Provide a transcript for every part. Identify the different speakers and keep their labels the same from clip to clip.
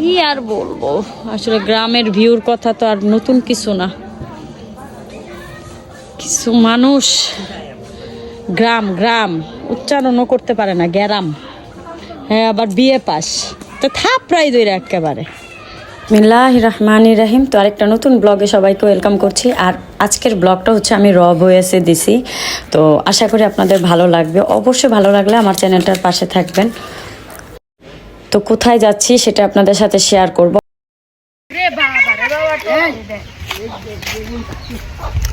Speaker 1: কি আর বলব? আসলে গ্রামের ভিউর কথা তো আর নতুন কিছু না। কিছু মানুষ গ্রাম গ্রাম, উচ্চারণও করতে পারে না, গ্যারাম। হ্যাঁ আবার বিয়ে পাস। তো থাপড়াই দইরা একেবারে মিল্লাহ রহমান রাহিম। তো আরেকটা নতুন ব্লগে সবাইকে ওয়েলকাম করছি। আর আজকের ব্লগটা হচ্ছে আমি র ভয়েসে দিছি। তো আশা করি আপনাদের ভালো লাগবে। অবশ্যই ভালো লাগলে আমার চ্যানেলটার পাশে থাকবেন। তো কোথায় যাচ্ছি সেটা আপনাদের সাথে শেয়ার করব।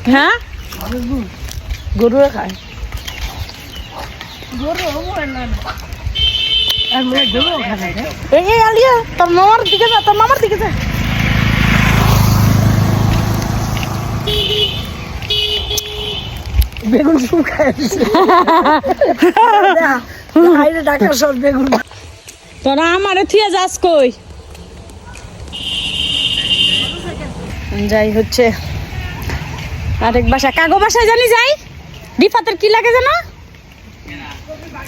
Speaker 1: হ্যাঁ?
Speaker 2: গরু খায় আর গরু খায় না এই এই আলিয়া তোর মামার দিকে যা তোর মামার দিকে যা। বেগুন খায়। ডাকার সব বেগুন।
Speaker 1: তোরা আমারে থিয়ে যাস কই? যাই হচ্ছে। আরেক বাসা কাগো বাসায় জানি যাই? রিফাতের কি লাগে জানো?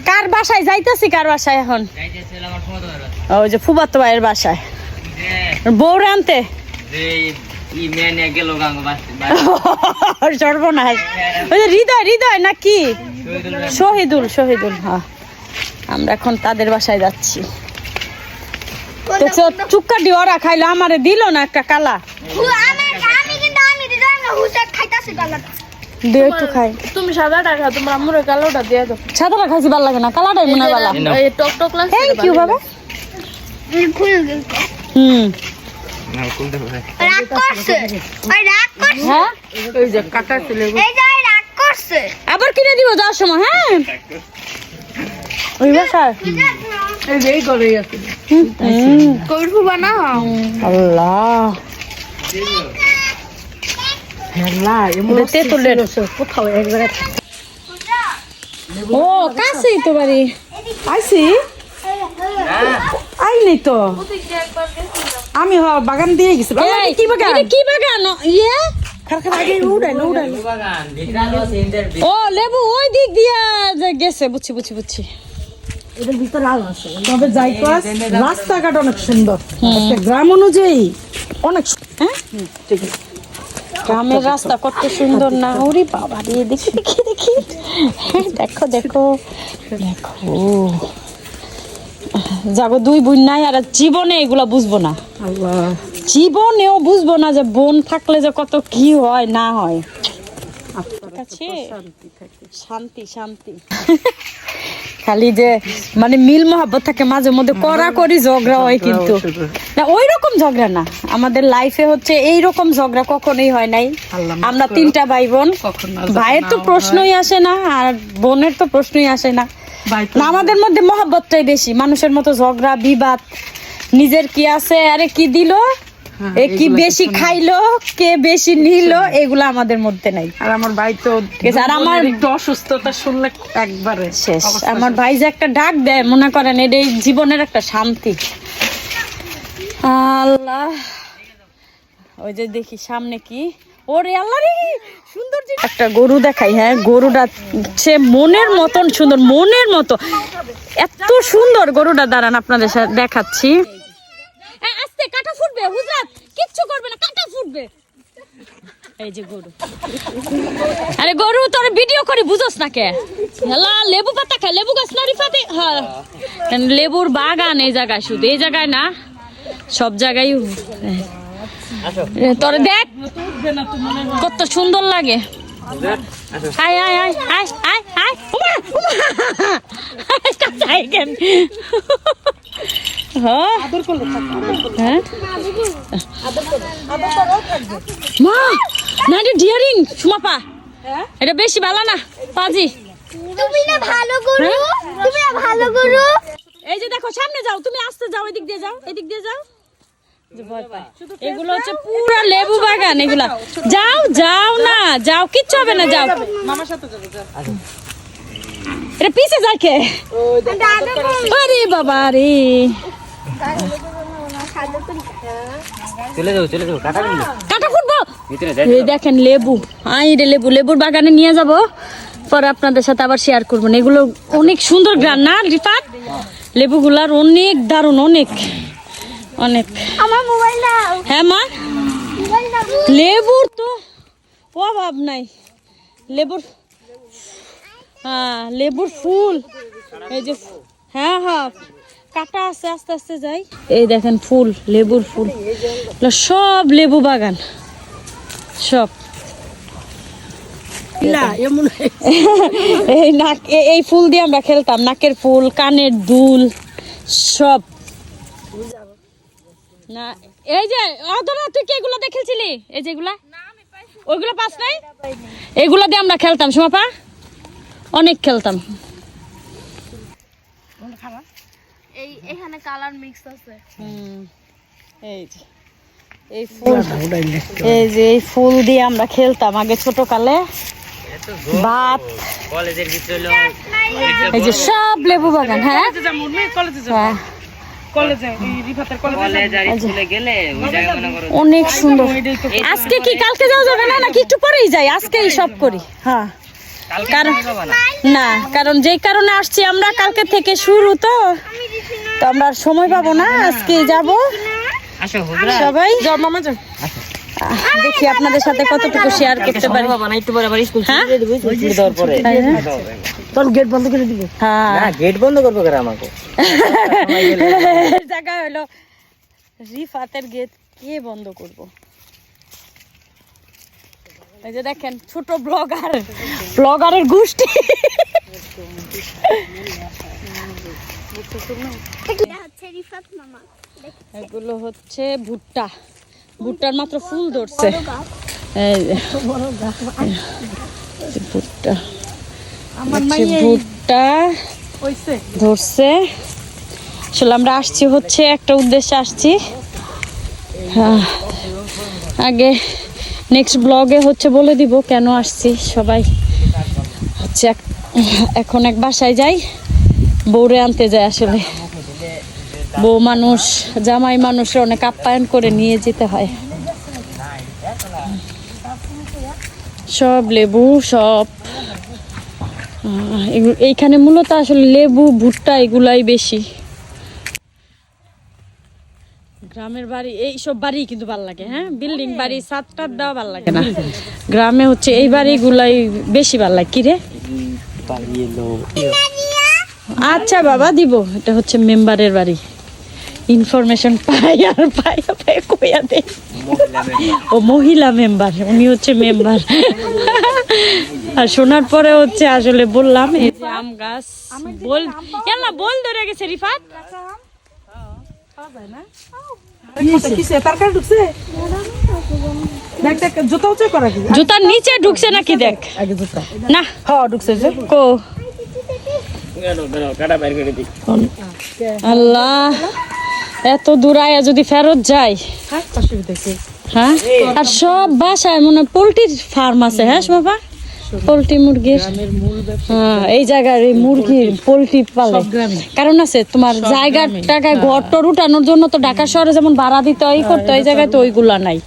Speaker 1: কার বাসায়? যাইতেছি কার বাসায় এখন? ওই যে ফুবাতো ভাইয়ের বাসায়। বউরে আনতে? ওই যে হৃদয় হৃদয় না কি শহীদুল শহীদুল হ্যাঁ। আমরা এখন তাদের বাসায় যাচ্ছি। চুক্কাটি ওরা খাইলো আমারে দিল না একটা কালা। দে একটু খাই।
Speaker 2: তুমি সাদাটা খাও তোমার আম্মুরে কালোটা দিয়ে দাও।
Speaker 1: সাদাটা খাইছি ভালো লাগে না কালাটাই মনে ভালো।
Speaker 2: এই টক টক লাগছে
Speaker 1: থ্যাংক ইউ বাবা। হুম।
Speaker 3: রাগ করছে। রাগ করছে।
Speaker 1: হ্যাঁ?
Speaker 2: ওই যে কাটা ছিল
Speaker 3: এই যে রাগ করছে।
Speaker 1: আবার কিনে দিব যাওয়ার সময় হ্যাঁ? ওই বাসায়।
Speaker 2: এই যে এই করে আছে।
Speaker 1: হুম,
Speaker 2: করব বানাও
Speaker 1: আল্লাহ
Speaker 2: হ্যাঁ এমন
Speaker 1: এটা তেঁতুলের।
Speaker 2: কোথাও এক জায়গায়
Speaker 1: ও কাছেই তো বাড়ি।
Speaker 2: আইসি? আই তো। আমি হ বাগান দিয়ে গেছি। কি বাগান?
Speaker 1: কি বাগান? ইয়ে? ও লেবু ওই দিক দিয়া গেছে বুঝছি বুঝছি বুঝছি।
Speaker 2: এটার ভিতরে আলো আছে। তবে যাই পাস রাস্তাঘাট অনেক সুন্দর। একটা গ্রাম অনুযায়ী অনেক
Speaker 1: হ্যাঁ?
Speaker 2: ঠিক আছে
Speaker 1: গ্রামের রাস্তা কত সুন্দর না ওরে বাবা রে দেখি দেখি দেখি। হ্যাঁ, দেখো দেখো দেখো। যাগো দুই বোন নাই আর জীবনে এগুলা বুঝব না। জীবনেও বুঝব না যে বোন থাকলে যে কত কি হয় না হয়। আছে? শান্তি শান্তি। খালি যে মানে মিল মহাব্বত থাকে মাঝে মধ্যে করা করি ঝগড়া হয় কিন্তু। না ওই রকম ঝগড়া না। আমাদের লাইফে হচ্ছে এই রকম ঝগড়া কখনোই হয় নাই। আমরা তিনটা ভাই বোন। ভাইয়ের তো প্রশ্নই আসে না আর বোনের তো প্রশ্নই আসে না। আমাদের মধ্যে মহাব্বতটাই বেশি। মানুষের মতো ঝগড়া বিবাদ নিজের কি আছে আরে কি দিল?
Speaker 2: হ্যাঁ,
Speaker 1: কি বেশি খাইলো কে বেশি নিল এগুলো আমাদের মধ্যে নাই।
Speaker 2: আর আমার ভাই তো
Speaker 1: আর আমার-
Speaker 2: একটু অসুস্থতা শুনলে একবারে
Speaker 1: শেষ। আমার ভাই যে একটা ডাক দেয় মনে করেন এটাই জীবনের একটা শান্তি। আল্লাহ। ওই যে দেখি সামনে কি? ওরে আল্লাহ রে সুন্দর একটা গরু দেখাই হ্যাঁ গরুটা সে মনের মতন সুন্দর মনের মতো। এত সুন্দর গরুটা দাঁড়ান আপনাদের সাথে দেখাচ্ছি। আস্তে কাটা ফুটবে হুজরাত। কিচ্ছু করবে না কাটা ফুটবে। এই যে গরু। আরে গরু তোর ভিডিও করে বুঝোস না কে? হেলা লেবু পাতা খায় লেবু গাছ না রিফাতে? হ্যাঁ লেবুর বাগান এই জায়গায় শুধু এই জায়গায় না সব জায়গায় তোর দেখ কত সুন্দর লাগে। আয় আয় আয় আয় আয় আয় উমা উমা। কাছাই কেন হ্যাঁ? হ্যাঁ? মা না এটা ডিয়ারিং সুমাপা এটা বেশি ভালো না পাজি।
Speaker 3: তুমি না ভালো গরু? তুমি না ভালো গরু?
Speaker 1: এই যে দেখো সামনে যাও তুমি আস্তে যাও এদিক দিয়ে যাও এদিক দিয়ে যাও। এগুলো হচ্ছে পুরো লেবু বাগান এগুলা। যাও। যাও না যাও কিচ্ছু হবে না যাও।
Speaker 2: মামার সাথে যাবে।
Speaker 1: এটা পিছে যায় কে? আরে বাবা রে।
Speaker 4: চলে যাও চলে যাও কাটা কিন্তু
Speaker 1: কাটা ফুটবো এই দেখেন লেবু। আই রে লেবু লেবুর বাগানে নিয়ে যাব। পরে আপনাদের সাথে আবার শেয়ার করবেন এগুলো অনেক সুন্দর গ্রান না রিফাত? লেবুগুলার অনেক দারুণ অনেক। অনেক।
Speaker 3: আমার মোবাইল দাও।
Speaker 1: হ্যাঁ মা?
Speaker 3: মোবাইল দাও।
Speaker 1: লেবুর তো অভাব নাই। লেবুর হ্যাঁ লেবুর ফুল। এই যে হ্যাঁ হ্যাঁ। কাটা আছে আস্তে আস্তে যাই। এই দেখেন ফুল লেবুর ফুল। সব লেবু বাগান। সব।
Speaker 2: না এমন
Speaker 1: এই নাক এই ফুল দিয়ে আমরা খেলতাম। নাকের ফুল কানের দুল সব। না এই যে তুই কি এগুলো দেখেছিলি? এই যেগুলা ওইগুলো পাস নাই? এগুলো দিয়ে আমরা খেলতাম সোমাপা। অনেক খেলতাম।
Speaker 3: এই এখানে কালার মিক্স আছে।
Speaker 1: এই যে এই ফুল এই যে এই ফুল দিয়ে আমরা খেলতাম আগে ছোট কালে ভাত
Speaker 4: কলেজের ভিতরে
Speaker 1: এই যে সব লেবু বাগান হ্যাঁ?
Speaker 2: কলেজে
Speaker 1: অনেক সুন্দর। আজকে কি কালকে যাওয়া যাবে না? নাকি একটু পরেই যাই? আজকেই সব করি। হ্যাঁ। কারণ
Speaker 4: না।
Speaker 1: কারণ যেই কারণে আসছি আমরা কালকে থেকে শুরু তো। তো আমরা আর সময় পাবো না। আজকে যাব। সবাই জব মামা দেখি আপনাদের সাথে কতটুকু শেয়ার করতে পারি।
Speaker 4: একটু পরে আবার স্কুল? ছুটি দিয়ে দেবো স্কুল দেওয়ার পরে
Speaker 2: তখন গেট বন্ধ করে দিবে।
Speaker 1: হ্যাঁ।
Speaker 4: না গেট বন্ধ করব কেন আমাকে?
Speaker 1: জায়গা হলো। রিফাতের গেট কে বন্ধ করব? এই যে দেখেন ছোট ব্লগার ব্লগারের গোষ্ঠী।
Speaker 3: এটা হচ্ছে রিফাত মামা।
Speaker 1: এগুলো হচ্ছে ভুট্টা। ভুট্টার মাত্র ফুল ধরছে। ভুট্টা।
Speaker 2: আমার
Speaker 1: ভুট্টা ধরছে। আসলে আমরা আসছি হচ্ছে একটা উদ্দেশ্যে আসছি। আগে নেক্সট ব্লগে হচ্ছে বলে দিব কেন আসছি সবাই। হচ্ছে এক- এখন এক বাসায় যাই বউরে আনতে যায় আসলে। বউ মানুষ জামাই মানুষের অনেক আপ্যায়ন করে নিয়ে যেতে হয়। সব লেবু সব। এইখানে মূলত আসলে লেবু ভুট্টা এগুলাই বেশি। গ্রামের বাড়ি এই সব বাড়ি কিন্তু ভালো লাগে হ্যাঁ? বিল্ডিং বাড়ি সাতটার দেওয়া ভালো লাগে না। গ্রামে হচ্ছে এই বাড়িগুলাই বেশি ভালো লাগে। কি রে? আচ্ছা বাবা দিব। এটা হচ্ছে মেম্বারের বাড়ি। ইনফরমেশন পাই আর পাই পাই কইয়া ও মহিলা মেম্বার উনি হচ্ছে মেম্বার আর শোনার পরে হচ্ছে আসলে বললাম এই যে আম গাছ বল না বল ধরে গেছে রিফাত। জুতার নিচে ঢুকছে নাকি দেখ? না।
Speaker 2: হ্যাঁ ঢুকছে
Speaker 1: কো? আল্লাহ। এত দূর আয়া যদি ফেরত যাই।
Speaker 2: হ্যাঁ
Speaker 1: হ্যাঁ? আর সব বাসায় মনে পোলট্রির ফার্ম আছে হ্যাঁ বাবা পোলট্রি মুরগির? হ্যাঁ এই জায়গার এই মুরগির পোলট্রি। পালে। কারণ আছে তোমার জায়গা টাকায় ঘর টর উঠানোর জন্য তো ঢাকা শহরে যেমন ভাড়া দিতে হয় করতে এই জায়গায় তো ওইগুলা নাই।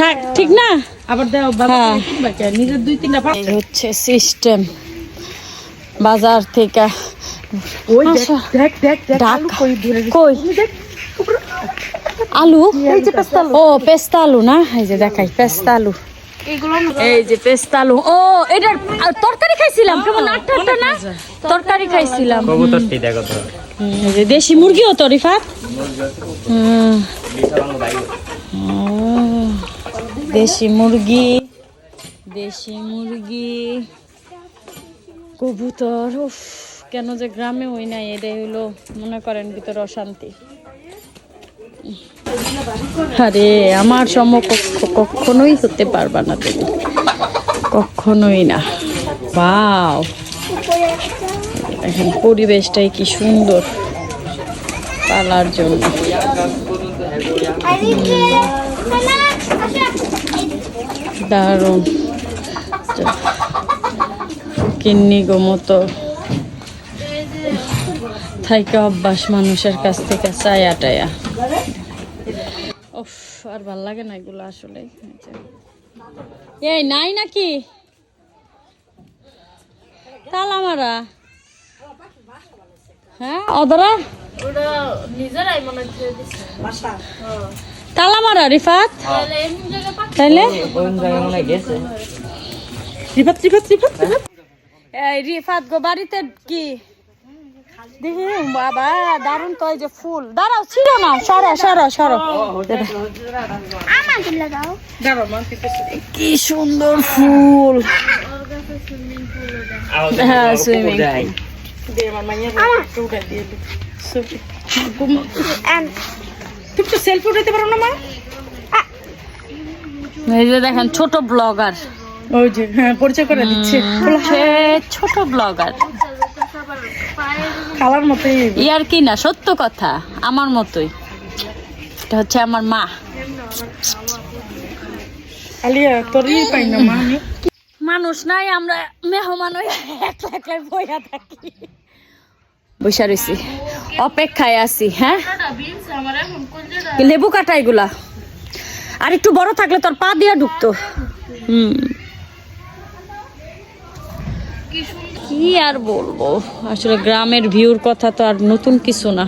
Speaker 1: থাক ঠিক না?
Speaker 2: আবার
Speaker 1: হ্যাঁ। হচ্ছে সিস্টেম বাজার থেকে
Speaker 2: ওই দেখ
Speaker 1: আচ্ছা।
Speaker 2: দেখ দেখ দেখ আলু কই ধরে
Speaker 1: কই? আলু?
Speaker 2: এই যে পেস্তা আলু।
Speaker 1: ও পেস্তা আলু না? এই যে দেখাই পেস্তা আলু।
Speaker 3: এগুলো
Speaker 1: এই যে পেস্তা আলু। ও এটার তরকারি খাইছিলাম। কেমন আটটা আটটা না? তরকারি খাইছিলাম।
Speaker 4: কবুতরটি দেখো তো?
Speaker 1: হুম, এই যে দেশি মুরগিও তো রিফাত? দেশি মুরগি দেশি মুরগি কবুতর উফ। কেন যে গ্রামে ওই নাই, এটাই হইল মনে করেন ভিতরে অশান্তি। আরে, আমার সমকক্ষ কখনোই হতে পারবা না তুমি কখনোই না। বাও। দেখেন, পরিবেশটাই কি সুন্দর পালার জন্য। দারুণ। কিন্নি গো মতো। থাইকা অভ্যাস মানুষের কাছ থেকে চায়া টায়া। উফ আর ভালো লাগে না এগুলো আসলে। এই নাই নাকি? তালা মারা। হ্যাঁ অদরা।
Speaker 2: বাসা
Speaker 1: তালা মারা রিফাত? তাইলে?
Speaker 4: হয়
Speaker 2: ত্রিপাত ত্রিপাত
Speaker 1: এই রিফাত গো বাড়িতে কি? দেখি বাবা দারুণ তো এই যে ফুল। দাঁড়াও ছিল না সরো সরো সরো। কি সুন্দর ফুল। হ্যাঁ।
Speaker 3: And
Speaker 2: তুমি তো সেলফি পারো না মা
Speaker 1: এই যে দেখেন ছোট ব্লগার।
Speaker 2: ওই যে হ্যাঁ পরিচয় করে দিচ্ছে।
Speaker 1: ছোট ব্লগার।
Speaker 2: কালার মতোই
Speaker 1: ইয়ার কি না সত্য কথা আমার মতোই। এটা হচ্ছে আমার মা।
Speaker 2: আলিয়া তোর পাই না মা
Speaker 1: মানুষ নাই আমরা মেহমান একলা একলা বইয়া থাকি। বৈশা রয়েছি অপেক্ষায় আছি হ্যাঁ? লেবু কাটা এগুলা। আর একটু বড় থাকলে তোর পা দিয়া ঢুকতো। হুম। কি আর বলব? আসলে গ্রামের ভিউর কথা তো আর নতুন কিছু না।